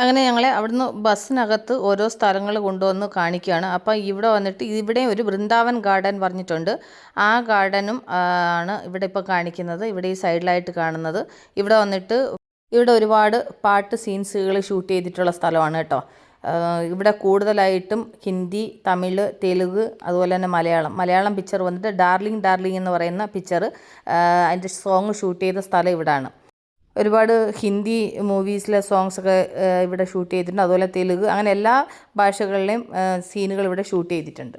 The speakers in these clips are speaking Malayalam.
അങ്ങനെ ഞങ്ങളെ അവിടുന്ന് ബസ്സിനകത്ത് ഓരോ സ്ഥലങ്ങൾ കൊണ്ടുവന്ന് കാണിക്കുകയാണ്. അപ്പോൾ ഇവിടെ വന്നിട്ട് ഇവിടെ ഒരു വൃന്ദാവൻ ഗാർഡൻ പറഞ്ഞിട്ടുണ്ട്. ആ ഗാർഡനും ആണ് ഇവിടെ ഇപ്പോൾ കാണിക്കുന്നത്. ഇവിടെ ഈ സൈഡിലായിട്ട് കാണുന്നത്. ഇവിടെ വന്നിട്ട് ഇവിടെ ഒരുപാട് പാട്ട് സീൻസുകൾ ഷൂട്ട് ചെയ്തിട്ടുള്ള സ്ഥലമാണ് കേട്ടോ. ഇവിടെ കൂടുതലായിട്ടും ഹിന്ദി തമിഴ് തെലുഗ് അതുപോലെ തന്നെ മലയാളം. മലയാളം പിക്ചർ വന്നിട്ട് ഡാർലിംഗ് ഡാർലിംഗ് എന്ന് പറയുന്ന പിക്ചർ അതിന്റെ സോങ് ഷൂട്ട് ചെയ്ത സ്ഥലം ഇവിടാണ്. ഒരുപാട് ഹിന്ദി മൂവീസിലെ സോങ്സ് ഒക്കെ ഇവിടെ ഷൂട്ട് ചെയ്തിട്ടുണ്ട്. അതുപോലെ തെലുങ്ക് അങ്ങനെ എല്ലാ ഭാഷകളിലെയും സീനുകൾ ഇവിടെ ഷൂട്ട് ചെയ്തിട്ടുണ്ട്.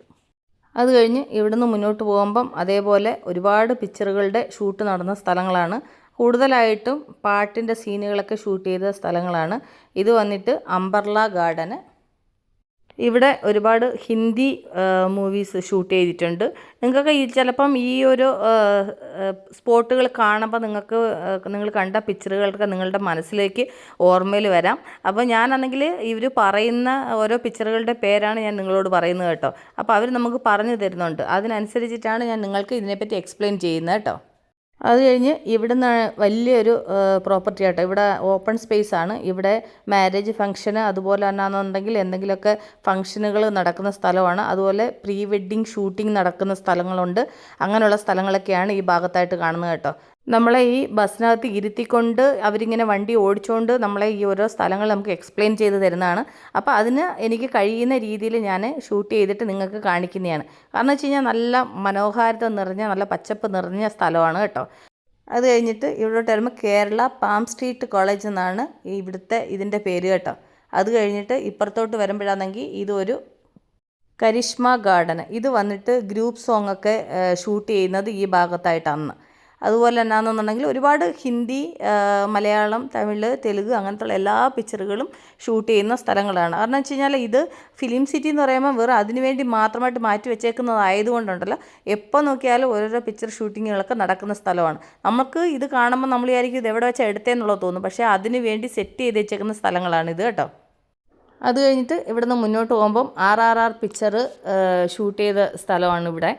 അത് കഴിഞ്ഞ് ഇവിടുന്ന് മുന്നോട്ട് പോകുമ്പം അതേപോലെ ഒരുപാട് പിക്ചറുകളുടെ ഷൂട്ട് നടന്ന സ്ഥലങ്ങളാണ്. കൂടുതലായിട്ടും പാട്ടിന്റെ സീനുകളൊക്കെ ഷൂട്ട് ചെയ്ത സ്ഥലങ്ങളാണ്. ഇത് വന്നിട്ട് അംബർല ഗാർഡന്. ഇവിടെ ഒരുപാട് ഹിന്ദി മൂവീസ് ഷൂട്ട് ചെയ്തിട്ടുണ്ട്. നിങ്ങൾക്കൊക്കെ ഈ ചിലപ്പം ഈ ഒരു സ്പോട്ടുകൾ കാണുമ്പോൾ നിങ്ങൾക്ക് നിങ്ങൾ കണ്ട പിക്ചറുകളൊക്കെ നിങ്ങളുടെ മനസ്സിലേക്ക് ഓർമ്മയിൽ വരാം. അപ്പോൾ ഞാനാണെങ്കിൽ ഇവർ പറയുന്ന ഓരോ പിക്ചറുകളുടെ പേരാണ് ഞാൻ നിങ്ങളോട് പറയുന്നത് കേട്ടോ. അപ്പോൾ അവർ നമുക്ക് പറഞ്ഞു തരുന്നുണ്ട്. അതിനനുസരിച്ചിട്ടാണ് ഞാൻ നിങ്ങൾക്ക് ഇതിനെപ്പറ്റി എക്സ്പ്ലെയിൻ ചെയ്യുന്നത് കേട്ടോ. അത് കഴിഞ്ഞ് ഇവിടുന്ന് വലിയൊരു പ്രോപ്പർട്ടി ആട്ടോ. ഇവിടെ ഓപ്പൺ സ്പേസ് ആണ്. ഇവിടെ മാരേജ് ഫംഗ്ഷന് അതുപോലെ തന്നെയാണെന്നുണ്ടെങ്കിൽ എന്തെങ്കിലുമൊക്കെ ഫംഗ്ഷനുകൾ നടക്കുന്ന സ്ഥലമാണ്. അതുപോലെ പ്രീ വെഡ്ഡിങ് ഷൂട്ടിംഗ് നടക്കുന്ന സ്ഥലങ്ങളുണ്ട്. അങ്ങനെയുള്ള സ്ഥലങ്ങളൊക്കെയാണ് ഈ ഭാഗത്തായിട്ട് കാണുന്നത് കേട്ടോ. നമ്മളെ ഈ ബസ്സിനകത്ത് ഇരുത്തിക്കൊണ്ട് അവരിങ്ങനെ വണ്ടി ഓടിച്ചുകൊണ്ട് നമ്മളെ ഈ ഓരോ സ്ഥലങ്ങൾ നമുക്ക് എക്സ്പ്ലെയിൻ ചെയ്ത് തരുന്നതാണ്. അപ്പോൾ അതിന് എനിക്ക് കഴിയുന്ന രീതിയിൽ ഞാൻ ഷൂട്ട് ചെയ്തിട്ട് നിങ്ങൾക്ക് കാണിക്കുന്നതാണ്. കാരണം വെച്ച് കഴിഞ്ഞാൽ നല്ല മനോഹാരിത നിറഞ്ഞ നല്ല പച്ചപ്പ് നിറഞ്ഞ സ്ഥലമാണ് കേട്ടോ. അത് കഴിഞ്ഞിട്ട് ഇവിടോട്ട് വരുമ്പോൾ കേരള പാം സ്ട്രീറ്റ് കോളേജ് എന്നാണ് ഇവിടുത്തെ ഇതിന്റെ പേര് കേട്ടോ. അത് കഴിഞ്ഞിട്ട് ഇപ്പുറത്തോട്ട് വരുമ്പോഴാണെങ്കിൽ ഇതൊരു കരിഷ്മ ഗാർഡൻ ഇത് വന്നിട്ട് ഗ്രൂപ്പ് സോങ്ങൊക്കെ ഷൂട്ട് ചെയ്യുന്നത് ഈ ഭാഗത്തായിട്ടാണ് അതുപോലെ തന്നെ എന്നാണെന്നുണ്ടെങ്കിൽ ഒരുപാട് ഹിന്ദി മലയാളം തമിഴ് തെലുങ്ക് അങ്ങനത്തുള്ള എല്ലാ പിക്ചറുകളും ഷൂട്ട് ചെയ്യുന്ന സ്ഥലങ്ങളാണ്. കാരണം വെച്ച് കഴിഞ്ഞാൽ ഇത് ഫിലിം സിറ്റി എന്ന് പറയുമ്പോൾ വെറും അതിനുവേണ്ടി മാത്രമായിട്ട് മാറ്റി വെച്ചേക്കുന്നതായതുകൊണ്ടുണ്ടല്ലോ എപ്പോൾ നോക്കിയാലും ഓരോരോ പിക്ചർ ഷൂട്ടിങ്ങുകളൊക്കെ നടക്കുന്ന സ്ഥലമാണ്. നമുക്ക് ഇത് കാണുമ്പോൾ നമ്മൾ വിചാരിക്കും ഇത് എവിടെ വെച്ചാൽ എടുത്തേന്നുള്ളത് തോന്നും. പക്ഷേ അതിനുവേണ്ടി സെറ്റ് ചെയ്ത് വെച്ചേക്കുന്ന സ്ഥലങ്ങളാണിത് കേട്ടോ. അത് കഴിഞ്ഞിട്ട് ഇവിടുന്ന് മുന്നോട്ട് പോകുമ്പം R R R picture shoot ചെയ്ത സ്ഥലമാണ് ഇവിടെ.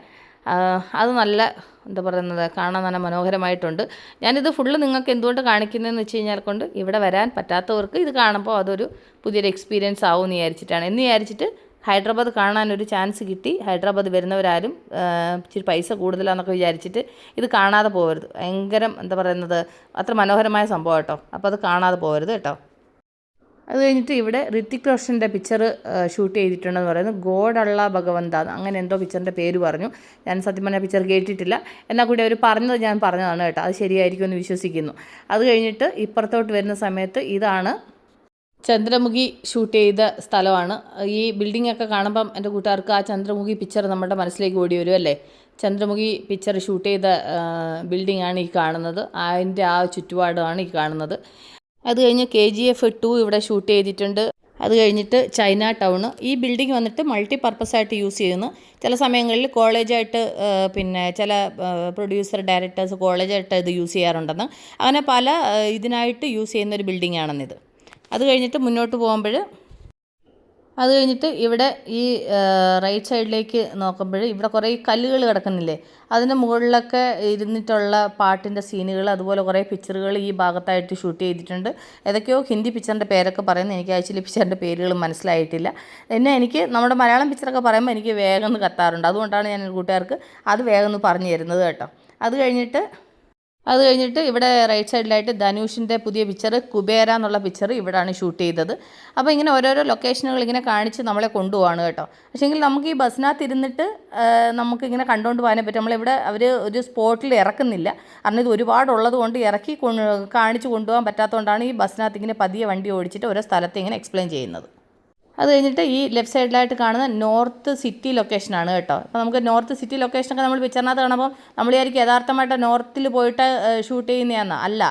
അത് നല്ല എന്താ പറയുന്നത് കാണാൻ നല്ല മനോഹരമായിട്ടുണ്ട്. ഞാനിത് ഫുള്ള് നിങ്ങൾക്ക് എന്തുകൊണ്ട് കാണിക്കുന്നതെന്ന് വെച്ച് കഴിഞ്ഞാൽ കൊണ്ട് ഇവിടെ വരാൻ പറ്റാത്തവർക്ക് ഇത് കാണുമ്പോൾ അതൊരു പുതിയൊരു എക്സ്പീരിയൻസ് ആവും എന്ന് വിചാരിച്ചിട്ടാണ്. എന്ന് വിചാരിച്ചിട്ട് ഹൈദരാബാദ് കാണാനൊരു ചാൻസ് കിട്ടി. ഹൈദരാബാദ് വരുന്നവരാരും ഇച്ചിരി പൈസ കൂടുതലാണെന്നൊക്കെ വിചാരിച്ചിട്ട് ഇത് കാണാതെ പോകരുത് ഭയങ്കരം എന്താ പറയുന്നത് അത്ര മനോഹരമായ സംഭവം കേട്ടോ. അപ്പോൾ അത് കാണാതെ പോകരുത് കേട്ടോ. അത് കഴിഞ്ഞിട്ട് ഇവിടെ ഋത്തിക് റോഷന്റെ പിക്ചർ ഷൂട്ട് ചെയ്തിട്ടുണ്ടെന്ന് പറയുന്നത് ഗോഡള്ള ഭഗവന്ത അങ്ങനെ എന്തോ പിക്ചറിന്റെ പേര് പറഞ്ഞു. ഞാൻ സത്യം പറഞ്ഞ പിക്ചർ കേട്ടിട്ടില്ല. എന്നാൽ കൂടി അവർ പറഞ്ഞത് ഞാൻ പറഞ്ഞതാണ് കേട്ടോ. അത് ശരിയായിരിക്കും എന്ന് വിശ്വസിക്കുന്നു. അത് കഴിഞ്ഞിട്ട് ഇപ്പുറത്തോട്ട് വരുന്ന സമയത്ത് ഇതാണ് ചന്ദ്രമുഖി ഷൂട്ട് ചെയ്ത സ്ഥലമാണ്. ഈ ബിൽഡിംഗ് ഒക്കെ കാണുമ്പം എന്റെ കൂട്ടുകാർക്ക് ആ ചന്ദ്രമുഖി പിക്ചർ നമ്മുടെ മനസ്സിലേക്ക് ഓടി വരും അല്ലേ? ചന്ദ്രമുഖി പിക്ചർ ഷൂട്ട് ചെയ്ത ബിൽഡിംഗ് ആണ് ഈ കാണുന്നത്. അതിന്റെ ആ ചുറ്റുപാടുമാണ് ഈ കാണുന്നത്. അത് കഴിഞ്ഞ് കെ ജി എഫ് ടു ഇവിടെ ഷൂട്ട് ചെയ്തിട്ടുണ്ട്. അത് കഴിഞ്ഞിട്ട് ചൈന ടൗൺ ഈ ബിൽഡിംഗ് വന്നിട്ട് മൾട്ടി പർപ്പസ് ആയിട്ട് യൂസ് ചെയ്യുന്നു. ചില സമയങ്ങളിൽ കോളേജായിട്ട് പിന്നെ ചില പ്രൊഡ്യൂസർ ഡയറക്ടേഴ്സ് കോളേജായിട്ട് ഇത് യൂസ് ചെയ്യാറുണ്ടെന്ന്. അങ്ങനെ പല ഇതിനായിട്ട് യൂസ് ചെയ്യുന്ന ഒരു ബിൽഡിംഗ് ആണെന്നിത്. അത് കഴിഞ്ഞിട്ട് മുന്നോട്ട് പോകുമ്പോൾ അത് കഴിഞ്ഞിട്ട് ഇവിടെ ഈ റൈറ്റ് സൈഡിലേക്ക് നോക്കുമ്പോൾ ഇവിടെ കുറേ കല്ലുകൾ കിടക്കുന്നില്ലേ? അതിന്റെ മുകളിലൊക്കെ ഇരുന്നിട്ടുള്ള പാട്ടിന്റെ സീനുകൾ അതുപോലെ കുറേ പിക്ചറുകൾ ഈ ഭാഗത്തായിട്ട് ഷൂട്ട് ചെയ്തിട്ടുണ്ട്. ഏതൊക്കെയോ ഹിന്ദി പിക്ചറിന്റെ പേരൊക്കെ പറയുന്നത് എനിക്ക് ആക്ച്വലി പിക്ചറിന്റെ പേരുകൾ മനസ്സിലായിട്ടില്ല. എന്നെ എനിക്ക് നമ്മുടെ മലയാളം പിക്ചറൊക്കെ പറയുമ്പോൾ എനിക്ക് വേഗം ഒന്ന് കത്താറുണ്ട്. അതുകൊണ്ടാണ് ഞാൻ കൂട്ടുകാർക്ക് അത് വേഗം ഒന്ന് പറഞ്ഞു തരുന്നത് കേട്ടോ. അത് കഴിഞ്ഞിട്ട് അത് കഴിഞ്ഞിട്ട് ഇവിടെ റൈറ്റ് സൈഡിലായിട്ട് ധനുഷിന്റെ പുതിയ പിക്ചർ കുബേര എന്നുള്ള പിക്ചർ ഇവിടെയാണ് ഷൂട്ട് ചെയ്തത്. അപ്പോൾ ഇങ്ങനെ ഓരോരോ ലൊക്കേഷനുകൾ ഇങ്ങനെ കാണിച്ച് നമ്മളെ കൊണ്ടുപോവാണ് കേട്ടോ. പക്ഷേങ്കിൽ നമുക്ക് ഈ ബസ്സിനകത്ത് ഇരുന്നിട്ട് നമുക്ക് ഇങ്ങനെ കണ്ടുകൊണ്ട് പോകാനേ പറ്റും. നമ്മളിവിടെ അവർ ഒരു സ്പോട്ടിൽ ഇറക്കുന്നില്ല. കാരണം ഇത് ഒരുപാടുള്ളത് കൊണ്ട് ഇറക്കി കാണിച്ച് കൊണ്ടുപോകാൻ പറ്റാത്തതുകൊണ്ടാണ് ഈ ബസ്സിനകത്ത് ഇങ്ങനെ പതിയെ വണ്ടി ഓടിച്ചിട്ട് ഓരോ സ്ഥലത്ത് ഇങ്ങനെ എക്സ്പ്ലെയിൻ ചെയ്യുന്നത്. അത് കഴിഞ്ഞിട്ട് ഈ ലെഫ്റ്റ് സൈഡിലായിട്ട് കാണുന്ന നോർത്ത് സിറ്റി ലൊക്കേഷനാണ് കേട്ടോ. അപ്പോൾ നമുക്ക് നോർത്ത് സിറ്റി ലൊക്കേഷനൊക്കെ നമ്മൾ പിക്ചറിനകത്ത് കാണുമ്പോൾ നമ്മൾ വിചാരിക്കും യഥാർത്ഥമായിട്ട് നോർത്തിൽ പോയിട്ട് ഷൂട്ട് ചെയ്യുന്നതാണ് അല്ല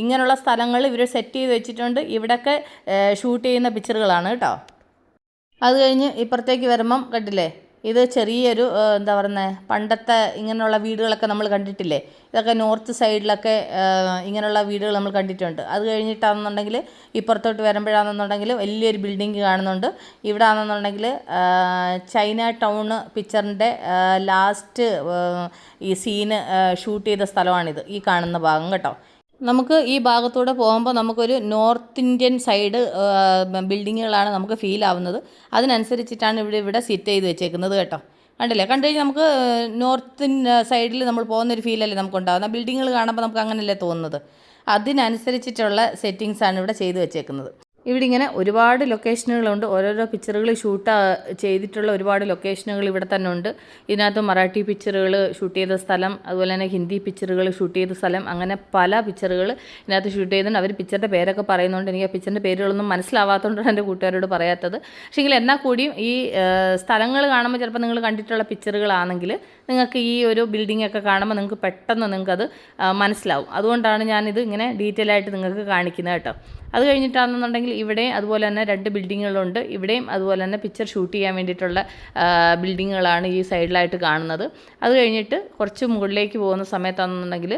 ഇങ്ങനെയുള്ള സ്ഥലങ്ങൾ ഇവർ സെറ്റ് ചെയ്ത് വെച്ചിട്ടുണ്ട്. ഇവിടെയൊക്കെ ഷൂട്ട് ചെയ്യുന്ന പിക്ചറുകളാണ് കേട്ടോ. അത് കഴിഞ്ഞ് ഇപ്പുറത്തേക്ക് വരുമ്പം കണ്ടില്ലേ? ഇത് ചെറിയൊരു എന്താ പറയുന്നത് പണ്ടത്തെ ഇങ്ങനെയുള്ള വീടുകളൊക്കെ നമ്മൾ കണ്ടിട്ടില്ലേ? ഇതൊക്കെ നോർത്ത് സൈഡിലൊക്കെ ഇങ്ങനെയുള്ള വീടുകൾ നമ്മൾ കണ്ടിട്ടുണ്ട്. അത് കഴിഞ്ഞിട്ടാണെന്നുണ്ടെങ്കിൽ ഇപ്പുറത്തോട്ട് വരുമ്പോഴാണെന്നുണ്ടെങ്കിൽ വലിയൊരു ബിൽഡിങ് കാണുന്നുണ്ട്. ഇവിടെ ആണെന്നുണ്ടെങ്കിൽ ചൈന ടൗൺ പിക്ചറിന്റെ ലാസ്റ്റ് ഈ സീന് ഷൂട്ട് ചെയ്ത സ്ഥലമാണിത് ഈ കാണുന്ന ഭാഗം കേട്ടോ. നമുക്ക് ഈ ഭാഗത്തൂടെ പോകുമ്പോൾ നമുക്കൊരു നോർത്ത് ഇന്ത്യൻ സൈഡ് ബിൽഡിങ്ങുകളാണ് നമുക്ക് ഫീൽ ആവുന്നത്. അതിനനുസരിച്ചിട്ടാണ് ഇവിടെ ഇവിടെ സിറ്റ് ചെയ്ത് വെച്ചേക്കുന്നത് കേട്ടോ. കണ്ടില്ലേ? കണ്ടു കഴിഞ്ഞാൽ നമുക്ക് നോർത്ത് സൈഡിൽ നമ്മൾ പോകുന്നൊരു ഫീലല്ലേ നമുക്ക് ഉണ്ടാകുന്നത് ബിൽഡിങ്ങുകൾ കാണുമ്പോൾ നമുക്ക് അങ്ങനെയല്ലേ തോന്നുന്നത്. അതിനനുസരിച്ചിട്ടുള്ള സെറ്റിങ്സാണ് ഇവിടെ ചെയ്തു വെച്ചേക്കുന്നത്. ഇവിടെ ഇങ്ങനെ ഒരുപാട് ലൊക്കേഷനുകളുണ്ട് ഓരോരോ പിക്ചറുകൾ ഷൂട്ട് ചെയ്തിട്ടുള്ള ഒരുപാട് ലൊക്കേഷനുകൾ ഇവിടെ തന്നെ ഉണ്ട്. ഇതിനകത്ത് മറാഠി പിക്ചറുകൾ ഷൂട്ട് ചെയ്ത സ്ഥലം അതുപോലെ തന്നെ ഹിന്ദി പിക്ചറുകൾ ഷൂട്ട് ചെയ്ത സ്ഥലം അങ്ങനെ പല പിക്ചറുകൾ ഇതിനകത്ത് ഷൂട്ട് ചെയ്തിട്ടുണ്ട്. അവർ പിക്ചറിന്റെ പേരൊക്കെ പറയുന്നുണ്ട് എനിക്ക് ആ പിക്ചറിന്റെ പേരുകളൊന്നും മനസ്സിലാവാത്തതുകൊണ്ടാണ് എന്റെ കൂട്ടുകാരോട് പറയാത്തത്. പക്ഷേങ്കിൽ എന്നാൽ കൂടിയും ഈ സ്ഥലങ്ങൾ കാണുമ്പോൾ ചിലപ്പോൾ നിങ്ങൾ കണ്ടിട്ടുള്ള പിക്ചറുകളാണെങ്കിൽ നിങ്ങൾക്ക് ഈ ഒരു ബിൽഡിംഗ് ഒക്കെ കാണുമ്പോൾ നിങ്ങൾക്ക് പെട്ടെന്ന് നിങ്ങൾക്കത് മനസ്സിലാവും. അതുകൊണ്ടാണ് ഞാനിത് ഇങ്ങനെ ഡീറ്റെയിൽ ആയിട്ട് നിങ്ങൾക്ക് കാണിക്കുന്നത് കേട്ടോ. അത് കഴിഞ്ഞിട്ടാണെന്നുണ്ടെങ്കിൽ ഇവിടെ അതുപോലെ തന്നെ രണ്ട് ബിൽഡിങ്ങുകളുണ്ട് ഇവിടെയും അതുപോലെ തന്നെ പിക്ചർ ഷൂട്ട് ചെയ്യാൻ വേണ്ടിയിട്ടുള്ള ബിൽഡിങ്ങുകളാണ് ഈ സൈഡിലായിട്ട് കാണുന്നത്. അത് കഴിഞ്ഞിട്ട് കുറച്ച് മുകളിലേക്ക് പോകുന്ന സമയത്താണെന്നുണ്ടെങ്കിൽ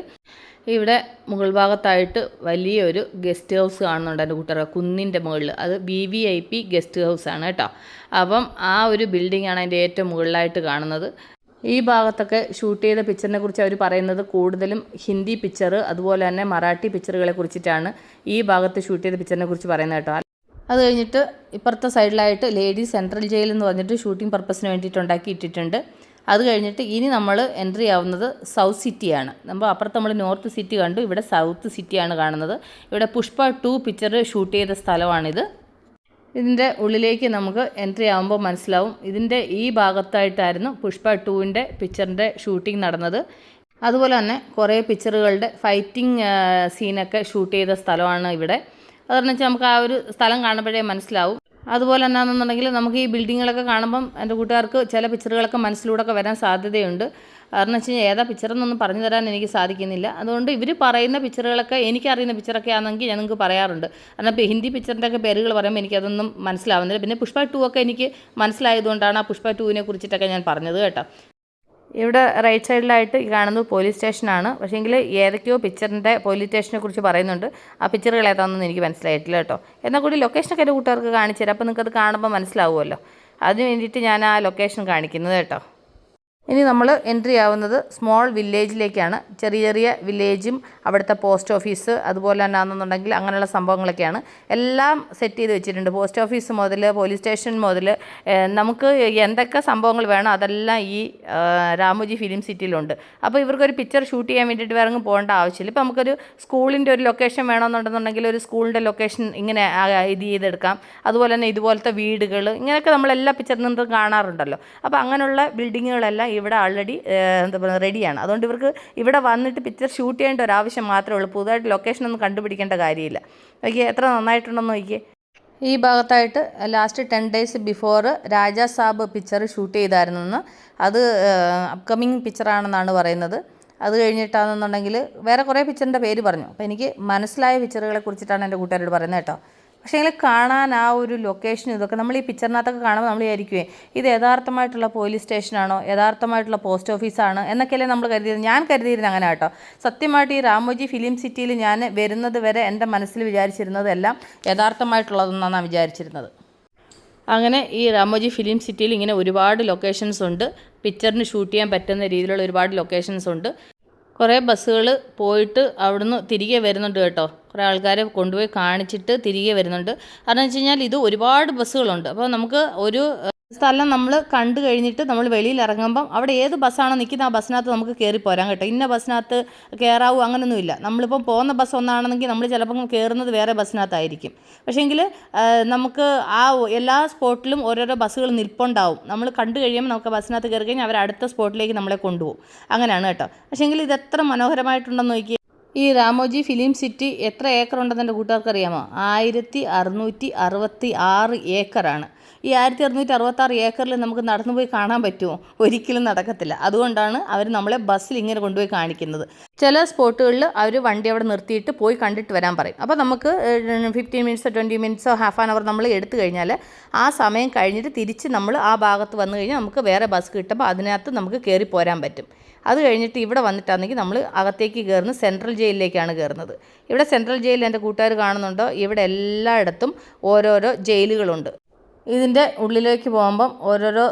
ഇവിടെ മുകൾ ഭാഗത്തായിട്ട് വലിയൊരു ഗസ്റ്റ് ഹൗസ് കാണുന്നുണ്ട് എന്റെ കൂട്ടുകാർ കുന്നിന്റെ മുകളിൽ. അത് B V I P guest house ആണ് കേട്ടോ. അപ്പം ആ ഒരു ബിൽഡിംഗ് ആണ് അതിന്റെ ഏറ്റവും മുകളിലായിട്ട് കാണുന്നത്. ഈ ഭാഗത്തൊക്കെ ഷൂട്ട് ചെയ്ത പിക്ചറിനെ കുറിച്ച് അവർ പറയുന്നത് കൂടുതലും ഹിന്ദി പിക്ചർ അതുപോലെ തന്നെ മറാഠി പിക്ചറുകളെ കുറിച്ചിട്ടാണ് ഈ ഭാഗത്ത് ഷൂട്ട് ചെയ്ത പിക്ചറിനെ കുറിച്ച് പറയുന്നത് കേട്ടോ. അത് കഴിഞ്ഞിട്ട് ഇപ്പുറത്തെ സൈഡിലായിട്ട് ലേഡീസ് സെൻട്രൽ ജയിൽ എന്ന് പറഞ്ഞിട്ട് ഷൂട്ടിംഗ് പർപ്പസിന് വേണ്ടിയിട്ട് ഉണ്ടാക്കി ഇട്ടിട്ടുണ്ട്. അത് കഴിഞ്ഞിട്ട് ഇനി നമ്മൾ എൻട്രി ആവുന്നത് സൗത്ത് സിറ്റിയാണ് നമ്മൾ അപ്പുറത്ത് നമ്മൾ നോർത്ത് സിറ്റി കണ്ടു. ഇവിടെ സൗത്ത് സിറ്റിയാണ് കാണുന്നത്. ഇവിടെ പുഷ്പ ടു പിക്ചർ ഷൂട്ട് ചെയ്ത സ്ഥലമാണിത്. ഇതിന്റെ ഉള്ളിലേക്ക് നമുക്ക് എൻട്രി ആകുമ്പോൾ മനസ്സിലാവും. ഇതിന്റെ ഈ ഭാഗത്തായിട്ടായിരുന്നു പുഷ്പ ടൂവിന്റെ പിക്ചറിന്റെ ഷൂട്ടിംഗ് നടന്നത്. അതുപോലെ തന്നെ കുറേ പിക്ചറുകളുടെ ഫൈറ്റിംഗ് സീനൊക്കെ ഷൂട്ട് ചെയ്ത സ്ഥലമാണ് ഇവിടെ. അതെന്ന് വെച്ചാൽ നമുക്ക് ആ ഒരു സ്ഥലം കാണുമ്പോഴേ മനസ്സിലാവും. അതുപോലെ എന്നാണെന്നുണ്ടെങ്കിൽ നമുക്ക് ഈ ബിൽഡിങ്ങുകളൊക്കെ കാണുമ്പം എന്റെ കൂട്ടുകാർക്ക് ചില പിക്ചറുകളൊക്കെ മനസ്സിലൂടെ ഒക്കെ വരാൻ സാധ്യതയുണ്ട്. കാരണം വെച്ച് കഴിഞ്ഞാൽ ഏതാ പിക്ചറെന്നൊന്നും പറഞ്ഞു തരാൻ എനിക്ക് സാധിക്കുന്നില്ല. അതുകൊണ്ട് ഇവർ പറയുന്ന പിക്ചറുകളൊക്കെ എനിക്കറിയുന്ന പിക്ചറൊക്കെ ആണെങ്കിൽ ഞാൻ നിങ്ങൾക്ക് പറയാറുണ്ട്. കാരണം ഇപ്പോൾ ഹിന്ദി പിക്ചറിന്റെ ഒക്കെ പേരുകൾ പറയുമ്പോൾ എനിക്കതൊന്നും മനസ്സിലാവുന്നില്ല. പിന്നെ പുഷ്പ ടു ഒക്കെ എനിക്ക് മനസ്സിലായതുകൊണ്ടാണ് ആ പുഷ്പ ടുവിനെ കുറിച്ചിട്ടൊക്കെ ഞാൻ പറഞ്ഞത് കേട്ടോ. ഇവിടെ റൈറ്റ് സൈഡിലായിട്ട് കാണുന്നത് പോലീസ് സ്റ്റേഷനാണ് പക്ഷേങ്കിൽ ഏതൊക്കെയോ പിക്ചറിന്റെ പോലീസ് സ്റ്റേഷനെ കുറിച്ച് പറയുന്നുണ്ട്. ആ പിക്ചറുകൾ ഏതാണെന്നൊന്നും എനിക്ക് മനസ്സിലായിട്ടില്ല കേട്ടോ. എന്നാൽ കൂടി ലൊക്കേഷനൊക്കെ എന്റെ കൂട്ടുകാർക്ക് കാണിച്ചു തരാം. അപ്പോൾ നിങ്ങൾക്കത് കാണുമ്പോൾ മനസ്സിലാവുമല്ലോ. അതിന് വേണ്ടിയിട്ട് ഞാൻ ആ ലൊക്കേഷൻ കാണിക്കുന്നത് കേട്ടോ. ഇനി നമ്മൾ എൻട്രി ആവുന്നത് സ്മോൾ വില്ലേജിലേക്കാണ് ചെറിയ ചെറിയ വില്ലേജും അവിടുത്തെ പോസ്റ്റ് ഓഫീസ് അതുപോലെ തന്നെ ആണെന്നുണ്ടെങ്കിൽ അങ്ങനെയുള്ള സംഭവങ്ങളൊക്കെയാണ്. എല്ലാം സെറ്റ് ചെയ്ത് വെച്ചിട്ടുണ്ട്. പോസ്റ്റ് ഓഫീസ് മുതൽ പോലീസ് സ്റ്റേഷൻ മുതൽ നമുക്ക് എന്തൊക്കെ സംഭവങ്ങൾ വേണം അതെല്ലാം ഈ രാമുജി ഫിലിം സിറ്റിയിലുണ്ട് അപ്പോൾ ഇവർക്കൊരു പിക്ചർ ഷൂട്ട് ചെയ്യാൻ വേണ്ടിയിട്ട് വേറെ പോകേണ്ട ആവശ്യമില്ല. ഇപ്പോൾ നമുക്കൊരു സ്കൂളിന്റെ ഒരു ലൊക്കേഷൻ വേണമെന്നുണ്ടെന്നുണ്ടെങ്കിൽ ഒരു സ്കൂളിന്റെ ലൊക്കേഷൻ ഇങ്ങനെ ഇത് ചെയ്തെടുക്കാം. അതുപോലെ തന്നെ ഇതുപോലത്തെ വീടുകൾ ഇങ്ങനെയൊക്കെ നമ്മൾ എല്ലാ പിക്ചറിൽ നിന്നും കാണാറുണ്ടല്ലോ. അപ്പോൾ അങ്ങനെയുള്ള ബിൽഡിങ്ങുകളെല്ലാം ഇവിടെ ആൾറെഡി എന്താ പറയുക റെഡിയാണ് അതുകൊണ്ട് ഇവർക്ക് ഇവിടെ വന്നിട്ട് പിക്ചർ ഷൂട്ട് ചെയ്യേണ്ട ഒരു ആവശ്യം മാത്രമേ ഉള്ളൂ. പുതുതായിട്ട് ലൊക്കേഷൻ ഒന്നും കണ്ടുപിടിക്കേണ്ട കാര്യമില്ല. നോക്കിയേ എത്ര നന്നായിട്ടുണ്ടെന്ന് നോക്കിയേ. ഈ ഭാഗത്തായിട്ട് last ten days before Raja Saab picture shoot ചെയ്തായിരുന്നെന്ന്. അത് അപ്കമിങ് പിക്ചറാണെന്നാണ് പറയുന്നത്. അത് കഴിഞ്ഞിട്ടാണെന്നുണ്ടെങ്കിൽ വേറെ കുറേ പിക്ചറിന്റെ പേര് പറഞ്ഞു. അപ്പോൾ എനിക്ക് മനസ്സിലായ പിക്ചറുകളെ കുറിച്ചിട്ടാണ് എന്റെ കൂട്ടുകാരോട് പറയുന്നത് കേട്ടോ. പക്ഷേ എങ്കിൽ കാണാൻ ആ ഒരു ലൊക്കേഷൻ ഇതൊക്കെ നമ്മൾ ഈ പിക്ചറിനകത്തൊക്കെ കാണുമ്പോൾ നമ്മൾ വിചാരിക്കുവേ ഇത് യഥാർത്ഥമായിട്ടുള്ള പോലീസ് സ്റ്റേഷനാണോ യഥാർത്ഥമായിട്ടുള്ള പോസ്റ്റ് ഓഫീസാണ് എന്നൊക്കെയല്ലേ നമ്മൾ കരുതിയത് ഞാൻ കരുതിയിരുന്നത് അങ്ങനെ കേട്ടോ. സത്യമായിട്ട് ഈ രാമോജി ഫിലിം സിറ്റിയിൽ ഞാൻ വരുന്നത് വരെ എന്റെ മനസ്സിൽ വിചാരിച്ചിരുന്നതെല്ലാം യഥാർത്ഥമായിട്ടുള്ളതെന്നാണ് വിചാരിച്ചിരുന്നത്. അങ്ങനെ ഈ രാമോജി ഫിലിം സിറ്റിയിൽ ഇങ്ങനെ ഒരുപാട് ലൊക്കേഷൻസ് ഉണ്ട്. പിക്ചറിന് ഷൂട്ട് ചെയ്യാൻ പറ്റുന്ന രീതിയിലുള്ള ഒരുപാട് ലൊക്കേഷൻസ് ഉണ്ട്. കുറേ ബസ്സുകൾ പോയിട്ട് അവിടുന്ന് തിരികെ വരുന്നുണ്ട് കേട്ടോ. കുറേ ആൾക്കാരെ കൊണ്ടുപോയി കാണിച്ചിട്ട് തിരികെ വരുന്നുണ്ട്. കാരണം വെച്ച് കഴിഞ്ഞാൽ ഇത് ഒരുപാട് ബസ്സുകളുണ്ട്. അപ്പോൾ നമുക്ക് ഒരു സ്ഥലം നമ്മൾ കണ്ടു കഴിഞ്ഞിട്ട് നമ്മൾ വെളിയിൽ ഇറങ്ങുമ്പം അവിടെ ഏത് ബസ്സാണോ നിൽക്കുന്നത് ആ ബസ്സിനകത്ത് നമുക്ക് കയറി പോരാൻ കേട്ടോ. ഇന്ന ബസ്സിനകത്ത് കയറാവൂ ഇല്ല നമ്മളിപ്പം പോകുന്ന ബസ് ഒന്നാണെങ്കിൽ നമ്മൾ ചിലപ്പം കയറുന്നത് വേറെ ബസ്സിനകത്തായിരിക്കും. പക്ഷേങ്കിൽ നമുക്ക് ആ എല്ലാ സ്പോട്ടിലും ഓരോരോ ബസ്സുകൾ നിൽപ്പുണ്ടാവും. നമ്മൾ കണ്ടു കഴിയുമ്പോൾ നമുക്ക് ബസ്സിനകത്ത് കയറി കഴിഞ്ഞാൽ അവർ അടുത്ത സ്പോട്ടിലേക്ക് നമ്മളെ കൊണ്ടുപോകും. അങ്ങനെയാണ് കേട്ടോ. പക്ഷേങ്കിൽ ഇത് എത്ര മനോഹരമായിട്ടുണ്ടെന്ന് നോക്കി ഈ രാമോജി ഫിലിം സിറ്റി എത്ര ഏക്കർ ഉണ്ടെന്ന് എന്റെ കൂട്ടുകാർക്ക് അറിയാമോ? ആയിരത്തി അറുന്നൂറ്റി അറുപത്തി ആറ് ഏക്കറാണ്. ഈ ആയിരത്തി അറുന്നൂറ്റി അറുപത്താറ് ഏക്കറിൽ നമുക്ക് നടന്നു പോയി കാണാൻ പറ്റുമോ? ഒരിക്കലും നടക്കത്തില്ല. അതുകൊണ്ടാണ് അവർ നമ്മളെ ബസ്സിൽ ഇങ്ങനെ കൊണ്ടുപോയി കാണിക്കുന്നത്. ചില സ്പോട്ടുകളിൽ അവർ വണ്ടി അവിടെ നിർത്തിയിട്ട് പോയി കണ്ടിട്ട് വരാൻ പറയും. അപ്പോൾ നമുക്ക് ഫിഫ്റ്റീൻ മിനിറ്റ്സോ ട്വന്റി മിനിറ്റ്സോ ഹാഫ് ആൻ അവർ നമ്മൾ എടുത്തു കഴിഞ്ഞാൽ ആ സമയം കഴിഞ്ഞിട്ട് തിരിച്ച് നമ്മൾ ആ ഭാഗത്ത് വന്നു കഴിഞ്ഞാൽ നമുക്ക് വേറെ ബസ് കിട്ടുമ്പോൾ അതിനകത്ത് നമുക്ക് കയറി പോരാൻ പറ്റും. അത് കഴിഞ്ഞിട്ട് ഇവിടെ വന്നിട്ടാണെങ്കിൽ നമ്മൾ അകത്തേക്ക് കയറുന്നത് സെൻട്രൽ ജയിലിലേക്കാണ് കയറുന്നത് ഇവിടെ സെൻട്രൽ ജയിലിൽ എന്റെ കൂട്ടുകാർ കാണുന്നുണ്ടോ. ഇവിടെ എല്ലായിടത്തും ഓരോരോ ജയിലുകളുണ്ട്. ഇതിന്റെ ഉള്ളിലേക്ക് പോകുമ്പം ഓരോരോ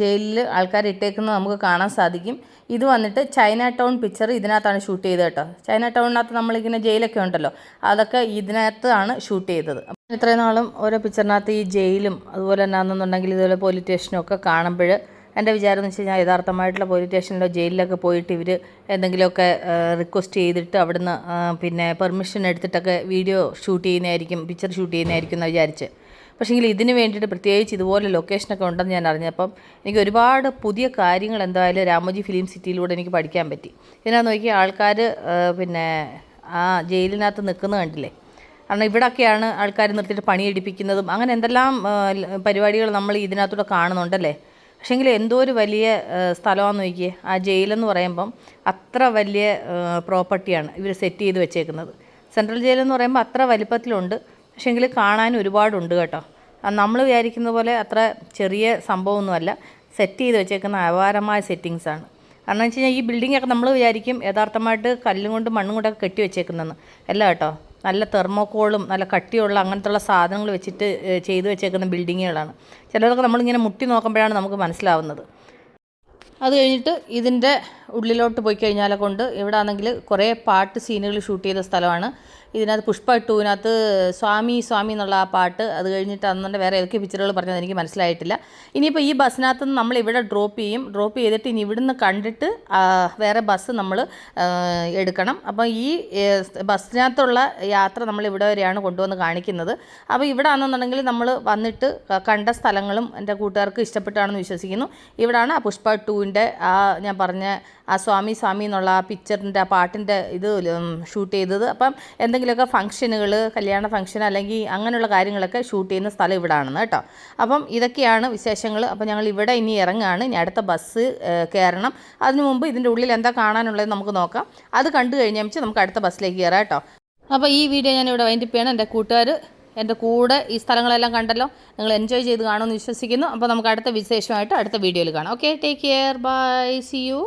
ജയിലിൽ ആൾക്കാർ ഇട്ടേക്കുന്നത് നമുക്ക് കാണാൻ സാധിക്കും. ഇത് വന്നിട്ട് ചൈന ടൗൺ പിക്ചർ ഇതിനകത്താണ് ഷൂട്ട് ചെയ്തത് കേട്ടോ. ചൈന ടൗണിനകത്ത് നമ്മളിങ്ങനെ ജയിലൊക്കെ ഉണ്ടല്ലോ അതൊക്കെ ഇതിനകത്താണ് ഷൂട്ട് ചെയ്തത്. ഇത്രയും നാളും ഓരോ പിക്ചറിനകത്ത് ഈ ജയിലും അതുപോലെ തന്നെ ആണെന്നുണ്ടെങ്കിൽ ഇതുപോലെ പോലീസ് സ്റ്റേഷനും ഒക്കെ കാണുമ്പോൾ എന്റെ വിചാരം എന്ന് വെച്ച് കഴിഞ്ഞാൽ യഥാർത്ഥമായിട്ടുള്ള പോലീസ് സ്റ്റേഷനിലോ ജയിലിലൊക്കെ പോയിട്ട് ഇവർ എന്തെങ്കിലുമൊക്കെ റിക്വസ്റ്റ് ചെയ്തിട്ട് അവിടുന്ന് പിന്നെ പെർമിഷൻ എടുത്തിട്ടൊക്കെ വീഡിയോ ഷൂട്ട് ചെയ്യുന്നതായിരിക്കും പിക്ചർ ഷൂട്ട് ചെയ്യുന്നതായിരിക്കും എന്ന് വിചാരിച്ച്. പക്ഷേങ്കിൽ ഇതിന് വേണ്ടിയിട്ട് പ്രത്യേകിച്ച് ഇതുപോലെ ലൊക്കേഷനൊക്കെ ഉണ്ടെന്ന് ഞാൻ അറിഞ്ഞപ്പം എനിക്ക് ഒരുപാട് പുതിയ കാര്യങ്ങൾ എന്തായാലും രാമോജി ഫിലിം സിറ്റിയിലൂടെ എനിക്ക് പഠിക്കാൻ പറ്റി. ഇതിനകത്ത് നോക്കിയാൽ ആൾക്കാർ പിന്നെ ആ ജയിലിനകത്ത് നിൽക്കുന്നത് കണ്ടില്ലേ? കാരണം ഇവിടെയൊക്കെയാണ് ആൾക്കാർ നിർത്തിയിട്ട് പണിയെടുപ്പിക്കുന്നതും അങ്ങനെ എന്തെല്ലാം പരിപാടികൾ നമ്മൾ ഇതിനകത്തൂടെ കാണുന്നുണ്ടല്ലേ? പക്ഷേങ്കിൽ എന്തോ ഒരു വലിയ സ്ഥലമാണെന്ന് നോക്കിയേ ആ ജയിലെന്ന് പറയുമ്പം അത്ര വലിയ പ്രോപ്പർട്ടിയാണ് ഇവർ സെറ്റ് ചെയ്ത് വെച്ചേക്കുന്നത്. സെൻട്രൽ ജയിലെന്ന് പറയുമ്പോൾ അത്ര വലിപ്പത്തിലുണ്ട് പക്ഷേങ്കിൽ കാണാൻ ഒരുപാടുണ്ട് കേട്ടോ. നമ്മൾ വിചാരിക്കുന്ന പോലെ അത്ര ചെറിയ സംഭവമൊന്നുമല്ല. സെറ്റ് ചെയ്ത് വെച്ചേക്കുന്ന അപാരമായ സെറ്റിങ്സാണ് കാരണം വെച്ച് കഴിഞ്ഞാൽ ഈ ബിൽഡിങ്ങൊക്കെ നമ്മൾ വിചാരിക്കും യഥാർത്ഥമായിട്ട് കല്ലും കൊണ്ടും മണ്ണും കൊണ്ടൊക്കെ കെട്ടി വെച്ചേക്കുന്നതെന്ന്. അല്ല കേട്ടോ നല്ല തെർമോക്കോളും നല്ല കട്ടിയുള്ള അങ്ങനത്തുള്ള സാധനങ്ങൾ വെച്ചിട്ട് ചെയ്തു വെച്ചേക്കുന്ന ബിൽഡിങ്ങുകളാണ് ചിലതൊക്കെ നമ്മളിങ്ങനെ മുട്ടി നോക്കുമ്പോഴാണ് നമുക്ക് മനസ്സിലാവുന്നത്. അത് കഴിഞ്ഞിട്ട് ഇതിന്റെ ഉള്ളിലോട്ട് പോയി കഴിഞ്ഞാലെ കൊണ്ട് ഇവിടെ ആണെങ്കിൽ കുറേ പാട്ട് സീനുകൾ ഷൂട്ട് ചെയ്ത സ്ഥലമാണ്. ഇതിനകത്ത് പുഷ്പ ടൂവിനകത്ത് സ്വാമി സ്വാമി എന്നുള്ള ആ പാട്ട് അത് കഴിഞ്ഞിട്ട് അന്നെ വേറെ ഏതൊക്കെ പിക്ചറുകൾ പറഞ്ഞത് എനിക്ക് മനസ്സിലായിട്ടില്ല. ഇനിയിപ്പോൾ ഈ ബസ്സിനകത്ത് നിന്ന് നമ്മൾ ഇവിടെ ഡ്രോപ്പ് ചെയ്യും. ഡ്രോപ്പ് ചെയ്തിട്ട് ഇനി ഇവിടുന്ന് കണ്ടിട്ട് വേറെ ബസ് നമ്മൾ എടുക്കണം. അപ്പോൾ ഈ ബസ്സിനകത്തുള്ള യാത്ര നമ്മൾ ഇവിടെ വരെയാണ് കൊണ്ടുവന്ന് കാണിക്കുന്നത്. അപ്പോൾ ഇവിടെ ആണെന്നുണ്ടെങ്കിൽ നമ്മൾ വന്നിട്ട് കണ്ട സ്ഥലങ്ങളും എന്റെ കൂട്ടുകാർക്ക് ഇഷ്ടപ്പെട്ടാണെന്ന് വിശ്വസിക്കുന്നു. ഇവിടാണ് ആ പുഷ്പ ടൂവിന്റെ ആ ഞാൻ പറഞ്ഞ ആ സ്വാമി സ്വാമി എന്നുള്ള ആ പിക്ചറിന്റെ ആ പാട്ടിന്റെ ഇത് ഷൂട്ട് ചെയ്തത്. അപ്പം എന്തെങ്കിലുമൊക്കെ ഫംഗ്ഷനുകൾ കല്യാണ ഫംഗ്ഷൻ അല്ലെങ്കിൽ അങ്ങനെയുള്ള കാര്യങ്ങളൊക്കെ ഷൂട്ട് ചെയ്യുന്ന സ്ഥലം ഇവിടാണെന്ന് കേട്ടോ. അപ്പം ഇതൊക്കെയാണ് വിശേഷങ്ങൾ അപ്പം ഞങ്ങൾ ഇവിടെ ഇനി ഇറങ്ങുകയാണ്. ഇനി അടുത്ത ബസ് കയറണം. അതിനു മുമ്പ് ഇതിന്റെ ഉള്ളിൽ എന്താ കാണാനുള്ളത് നമുക്ക് നോക്കാം. അത് കണ്ടു കഴിഞ്ഞാൽ നമുക്ക് അടുത്ത ബസ്സിലേക്ക് കയറാം കേട്ടോ. അപ്പോൾ ഈ വീഡിയോ ഞാൻ ഇവിടെ വൈൻഡപ്പ് എന്റെ കൂട്ടുകാർ എന്റെ കൂടെ ഈ സ്ഥലങ്ങളെല്ലാം കണ്ടല്ലോ. നിങ്ങൾ എൻജോയ് ചെയ്ത് കാണുമെന്ന് വിശ്വസിക്കുന്നു. അപ്പോൾ നമുക്ക് അടുത്ത വിശേഷമായിട്ട് അടുത്ത വീഡിയോയിൽ കാണാം. Okay take care bye see you